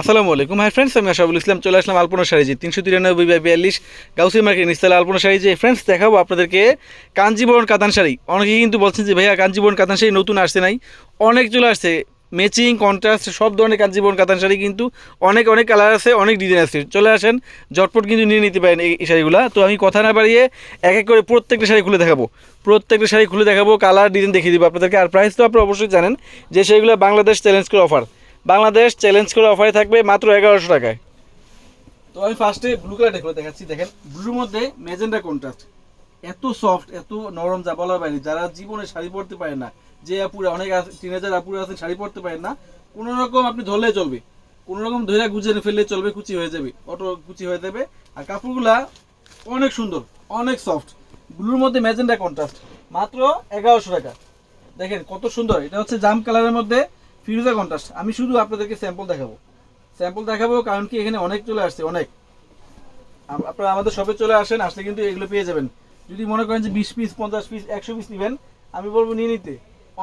আসসালামু আলাইকুম। Hi friends আমি আশাবুল ইসলাম। চলে আসলাম আলপনা শাড়িজি তিনশো তিরানব্বই বাই বিয়াল্লিশ গাউসি মার্কেট নিস্তালা আলপনা শাড়িজি ফ্রেন্ডস দেখাবো আপনাদেরকে কাঞ্জিবরণ কাতান শাড়ি। অনেকেই কিন্তু বলছেন যে, ভাইয়া, কাঞ্জিবরণ কাতান শাড়ি নতুন আসছে নাই। অনেক চলে আসছে। ম্যাচিং কন্ট্রাস্ট সব ধরনের কাঞ্জিবরণ কাতান শাড়ি কিন্তু অনেক অনেক কালার আছে, অনেক ডিজাইন আছে। চলে আসেন, ঝটপট কিন্তু নিয়ে নিতে পারেন এই শাড়িগুলো। তো আমি কথা না বাড়িয়ে এক এক করে প্রত্যেকটা শাড়ি খুলে দেখাবো। প্রত্যেকটা শাড়ি খুলে দেখাবো কালার ডিজাইন দেখিয়ে দিব আপনাদেরকে। আর প্রাইস তো আপনারা অবশ্যই জানেন যে সেইগুলো বাংলাদেশ চ্যালেঞ্জ করে অফার বাংলাদেশ চ্যালেঞ্জ করে অফারে থাকবে মাত্র এগারোশো টাকায়। তো আমি ফার্স্টে ব্লু কালারটা করে দেখাচ্ছি, দেখেন ব্লুর মধ্যে মেজেন্ডা কন্ট্রাস্ট এত সফট এত নরম যা বলার বাইরে, যারা জীবনে শাড়ি পরতে পারে না, যে আপুরা, অনেক টিনেজার আপুরা আছেন শাড়ি পরতে পারেন না, কোনো রকম আপনি ধরলে চলবে, কোনো রকম ধরে গুজে ফেললে চলবে, কুচি হয়ে যাবে, অটো কুচি হয়ে যাবে, আর কাপড়গুলা অনেক সুন্দর, অনেক সফট ব্লুর মধ্যে মেজেন্ডা কন্ট্রাস্ট মাত্র এগারোশো টাকা। দেখেন, কত সুন্দর, এটা হচ্ছে জাম কালারের মধ্যে ফিরোজা কন্ট্রাস্ট আমি শুধু আপনাদেরকে স্যাম্পল দেখাবো। স্যাম্পল দেখাবো কারণ কি এখানে অনেক চলে আসছে, অনেক। আপনারা আমাদের শপে চলে আসেন, আসলে কিন্তু এগুলো পেয়ে যাবেন। যদি মনে করেন যে বিশ পিস পঞ্চাশ পিস একশো পিস নেবেন, আমি বলব নিয়ে নিতে।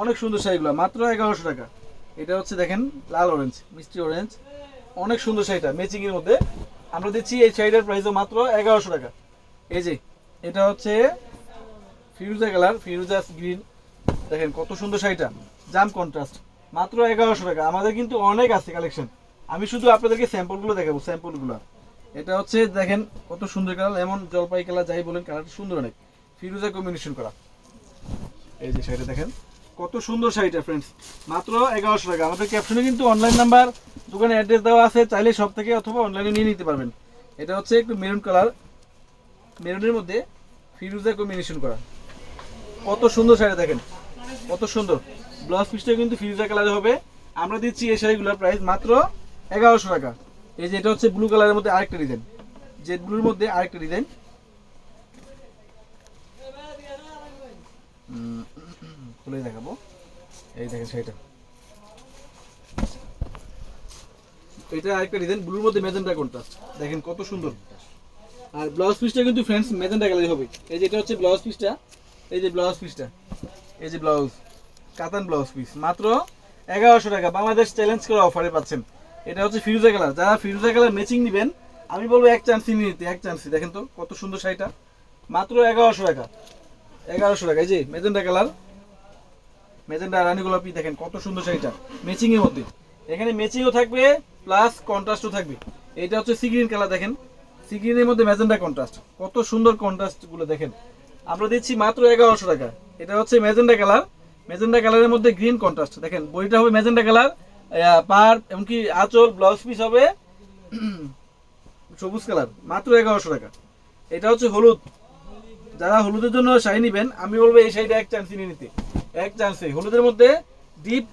অনেক সুন্দর শাড়িগুলো মাত্র এগারোশো টাকা। এটা হচ্ছে দেখেন লাল অরেঞ্জ মিষ্টি অরেঞ্জ অনেক সুন্দর শাড়িটা ম্যাচিংয়ের মধ্যে। আমরা দিচ্ছি এই শাড়িটার প্রাইসও মাত্র এগারোশো টাকা। এই যে, এটা হচ্ছে ফিরুজা কালার ফিরুজা গ্রিন দেখেন কত সুন্দর শাড়িটা। জাম কন্ট্রাস্ট মাত্র এগারোশো টাকা। আমাদের কিন্তু অনেক আছে কালেকশন আমি শুধু আপনাদেরকে স্যাম্পলগুলো দেখাবো স্যাম্পলগুলো এটা হচ্ছে, দেখেন, কত সুন্দর কালার এমন জলপাই কালার যাই বলেন কালারটা সুন্দর অনেক। ফিরুজা কম্বিনেশন করা। এই যে শাড়িটা দেখেন, কত সুন্দর শাড়িটা ফ্রেন্ডস মাত্র এগারোশো টাকা। আমাদের ক্যাপশনে কিন্তু অনলাইন নাম্বার দোকানে অ্যাড্রেস দেওয়া আছে। চাইলে সব থেকে অথবা অনলাইনে নিয়ে নিতে পারবেন। এটা হচ্ছে একটু মেরুন কালার মেরুনের মধ্যে ফিরুজা কম্বিনেশন করা। কত সুন্দর শাড়ি দেখেন। কত সুন্দর। ব্লাউজ পিসটা কিন্তু ফিরোজা কালারে হবে। আমরা দিচ্ছি এই শাড়িগুলোর প্রাইস মাত্র এগারোশো টাকা। এই যে এটা হচ্ছে ব্লু কালারের মধ্যে আরেকটা ডিজাইন জেড ব্লুর মধ্যে আরেকটা ডিজাইন খুলে দেখাবো। এই দেখেন শাড়িটা। এটা আরেকটা ডিজাইন ব্লুর মধ্যে মেজেন্টা কন্ট্রাস্ট দেখেন কত সুন্দর। আর ব্লাউজ পিসটা কিন্তু ফ্রেন্ডস মেজেন্টা কালারে হবে। এই যে এটা হচ্ছে ব্লাউজ পিসটা। এই যে ব্লাউজ পিসটা। এই যে ব্লাউজ, কাতান ব্লাউজ পিস মাত্র এগারোশো টাকা। বাংলাদেশ চ্যালেঞ্জ করে অফারে পাচ্ছেন। এটা হচ্ছে ফিরোজা কালার। যারা ফিরোজা কালার ম্যাচিং নেবেন, আমি বলব এক চান্সই নিতে এক চান্সই দেখেন তো, কত সুন্দর শাড়িটা। মাত্র এগারোশো টাকা। এগারোশো টাকা। এই যে মেজেন্ডা কালার মেজেন্ডা রানী গোলাপি, দেখেন কত সুন্দর শাড়িটা। ম্যাচিং এর মধ্যে। এখানে ম্যাচিংও থাকবে প্লাস কন্ট্রাস্টও থাকবে। এটা হচ্ছে সি গ্রিন কালার, দেখেন। সি গ্রিনের মধ্যে মেজেন্ডা কন্ট্রাস্ট কত সুন্দর কন্ট্রাস্টগুলো, দেখেন। আমরা দিচ্ছি মাত্র এগারোশো টাকা। এটা হচ্ছে মেজেন্টা কালার। মেজেন্টা কালারের মধ্যে গ্রিন কন্ট্রাস্ট দেখেন বইটা হবে মেজেন্টা কালার পার, এমনকি আঁচল ব্লাউজ পিস হবে সবুজ কালার, মাত্র এগারোশো টাকা। এটা হচ্ছে হলুদ। যারা হলুদের জন্য শাড়ি নেবেন, আমি বলব এই শাড়িটা এক চান্স নিয়ে নিতে। এক চান্সে হলুদের মধ্যে ডিপ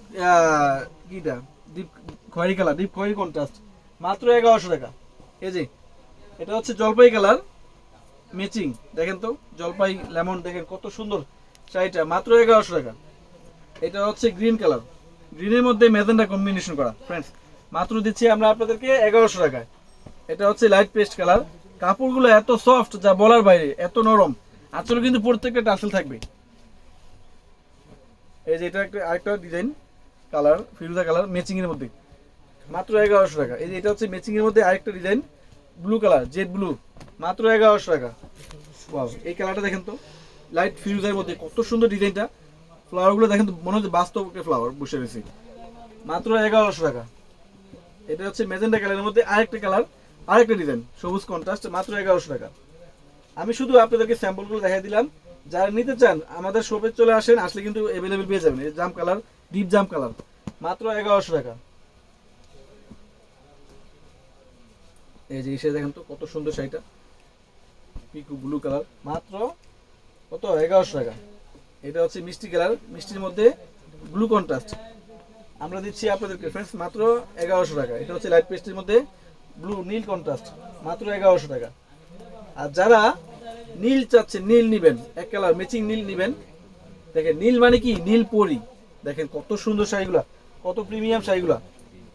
কিটা? ডিপ খয়েরি কালার ডিপ খয়েরি কন্ট্রাস্ট মাত্র এগারোশো টাকা। এই যে, এটা হচ্ছে জলপাই কালার। ম্যাচিং দেখেন তো, জলপাই লেমন, দেখেন কত সুন্দর। শাড়িটা মাত্র এগারোশো টাকা। এটা হচ্ছে গ্রিন কালার গ্রিনের মধ্যে মেজেন্ডা কম্বিনেশন করা ফ্রেন্ডস মাত্র দিচ্ছি আমরা আপনাদেরকে এগারোশো টাকায়। এটা হচ্ছে লাইট পেস্ট কালার কাপড়গুলো এত সফট যা বলার বাইরে, এত নরম। আসলে কিন্তু প্রত্যেকটা টাসেল থাকবে। এই যে এটা একটা, আরেকটা ডিজাইন কালার ফিরোজা কালার ম্যাচিং এর মধ্যে। মাত্র এগারোশো টাকা। এই যে এটা হচ্ছে ম্যাচিং এর মধ্যে আরেকটা design blue colour jade blue মাত্র এগারোশো টাকা। এই কালারটা দেখেন তো। লাইট ফিউজের মধ্যে কত সুন্দর ডিজাইনটা। ফ্লাওয়ারগুলো দেখেন মনে হচ্ছে বাস্তব একটা ফ্লাওয়ার বসে রয়েছে মাত্র এগারোশো টাকা। এটা হচ্ছে মেজেন্টা কালারের মধ্যে আরেকটা কালার আরেকটা ডিজাইন সবুজ কন্ট্রাস্ট মাত্র এগারোশো টাকা। আমি শুধু আপনাদেরকে স্যাম্পলগুলো দেখাই দিলাম। যারা নিতে চান, আমাদের শপে চলে আসেন, আসলে কিন্তু অ্যাভেলেবেল পেয়ে যাবেন। জাম কালার ডিপ জাম কালার মাত্র এগারোশো টাকা। এই যে এসে দেখেন তো, কত সুন্দর শাড়িটা। পিকু ব্লু কালার মাত্র কত? এগারোশো টাকা। এটা হচ্ছে মিষ্টি কালার। মিষ্টির মধ্যে ব্লু কন্ট্রাস্ট আমরা দিচ্ছি আপনাদেরকে ফ্রেন্ডস মাত্র এগারোশো টাকা। এটা হচ্ছে লাইট পেস্টের মধ্যে ব্লু নীল কন্ট্রাস্ট মাত্র এগারোশো টাকা। আর যারা নীল চাচ্ছেন, নীল নিবেন, এক কালার ম্যাচিং নীল নিবেন, দেখেন নীল মানে কি? নীল পরি। দেখেন কত সুন্দর শাড়িগুলা, কত প্রিমিয়াম শাড়িগুলা।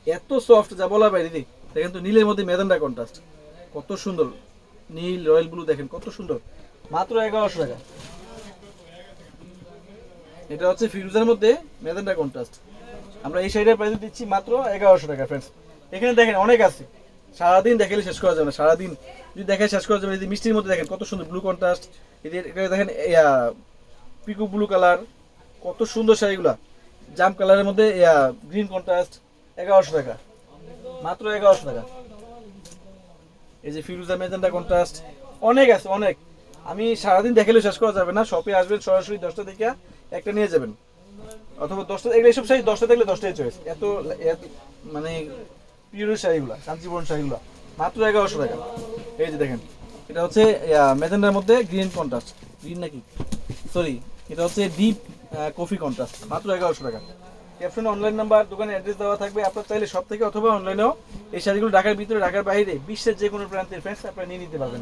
এত সফট যা বলা বাইরে দি। দেখেন তো নীলের মধ্যে মেদান্ডা কন্ট্রাস্ট কত সুন্দর। নীল রয়্যাল ব্লু দেখেন কত সুন্দর। মাত্র এগারোশো টাকা। এটা হচ্ছে ফিরোজার মধ্যে মেদান্ডা কন্ট্রাস্ট আমরা এই শাড়িটার প্রাইস দিচ্ছি মাত্র এগারোশো টাকা ফ্রেন্ডস এখানে দেখেন অনেক আছে। সারাদিন দেখালে শেষ করা যাবে না, সারাদিন। যদি দেখে শেষ করা যাবে, এই মিষ্টির মধ্যে দেখেন কত সুন্দর ব্লু কন্ট্রাস্ট এদের দেখেন পিকু ব্লু কালার কত সুন্দর শাড়িগুলা। জাম কালারের মধ্যে গ্রিন কন্ট্রাস্ট এগারোশো টাকা। মাত্র এগারোশো টাকা। এই যে ফিরুজা মেজেন্ডা কন্ট্রাস্ট অনেক আছে, অনেক। আমি সারাদিন দেখালে শেষ করা যাবে না শপে আসবেন, সরাসরি দশটা থেকে একটা নিয়ে যাবেন। অথবা দশটা, এগুলো এইসব শাড়ি দশটা দেখলে দশটাই চয়েস এত মানে পিওরের শাড়িগুলো কাঞ্চিপুরম শাড়িগুলো। মাত্র এগারোশো টাকা। এই যে দেখেন, এটা হচ্ছে মেজেন্ডার মধ্যে গ্রিন কন্ট্রাস্ট গ্রিন নাকি? সরি এটা হচ্ছে ডিপ কফি কন্ট্রাস্ট মাত্র এগারোশো টাকা। ক্যাপশনে অনলাইন নাম্বার দোকানে অ্যাড্রেস দেওয়া থাকবে। আপনার চাইলে সব থেকে অথবা অনলাইনেও এই শাড়িগুলো ঢাকার ভিতরে, ঢাকার বাইরে, বিশ্বের যে কোনো প্রান্তের ফ্রেন্ডস আপনারা নিয়ে নিতে পারবেন।